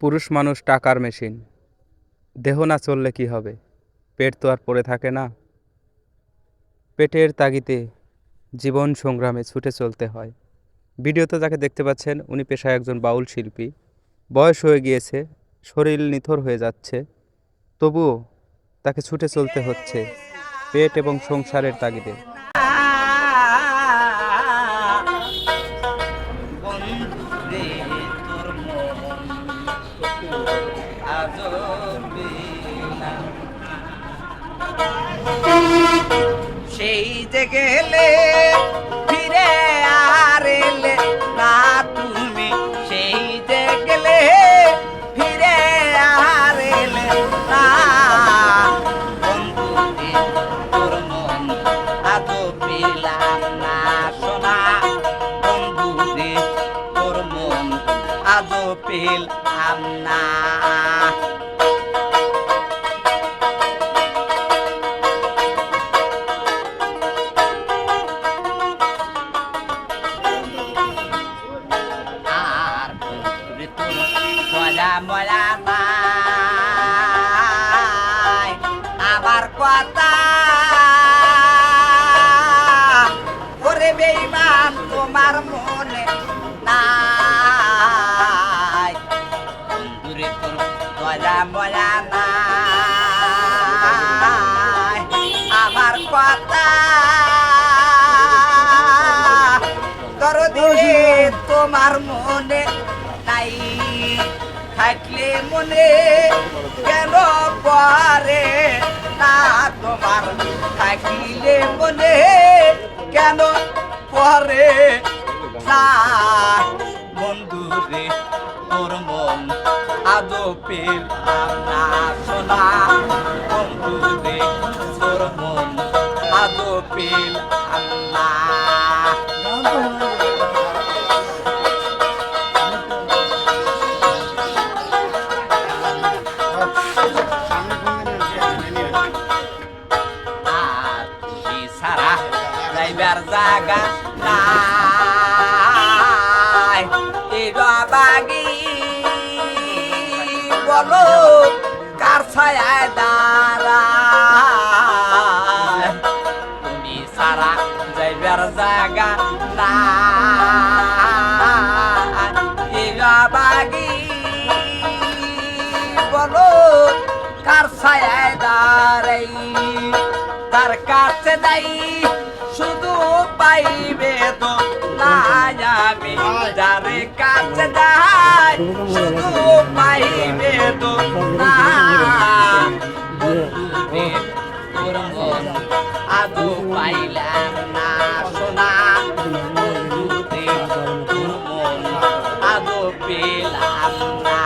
পুরুষ মানুষ টাকার মেশিন। দেহ না চললে কি হবে? পেট তো আর পড়ে থাকে না। পেটের তাগিতে জীবন সংগ্রামে ছুটে চলতে হয়। ভিডিওতে যাকে দেখতে পাচ্ছেন, উনি পেশায় একজন বাউল শিল্পী। বয়স হয়ে গিয়েছে, শরীর নিথর হয়ে যাচ্ছে। তবুও তাকে ছুটে চলতে হচ্ছে পেট এবং সংসারের তাগিদে। সেই যে আজও পেলাম না আর বন্ধুরে তোর মজা মজা নাই। আমার কথা ওরে বেইমান তোমার মনে মজা মজা নাই আমার কথা দিলে তোমার মনে নাই থাকলে মনে কেন পরে না তোমার থাকিলে মনে কেন পরে না আদো না সোনা বন্ধুরে তোর মন আদো পেলাম না আর সারা যাইবার জায়গা নাই ছায়ায় দাঁড়ায় তুমি সারা যাইবার জায়গা নাই। এগো বাগি বলো কার ছায়ায় দাঁড়াই? তার কাছে নাই শুধু পাইবে তো না যাবে যারে কাছে যাই শুধু পাইবে তো Mama.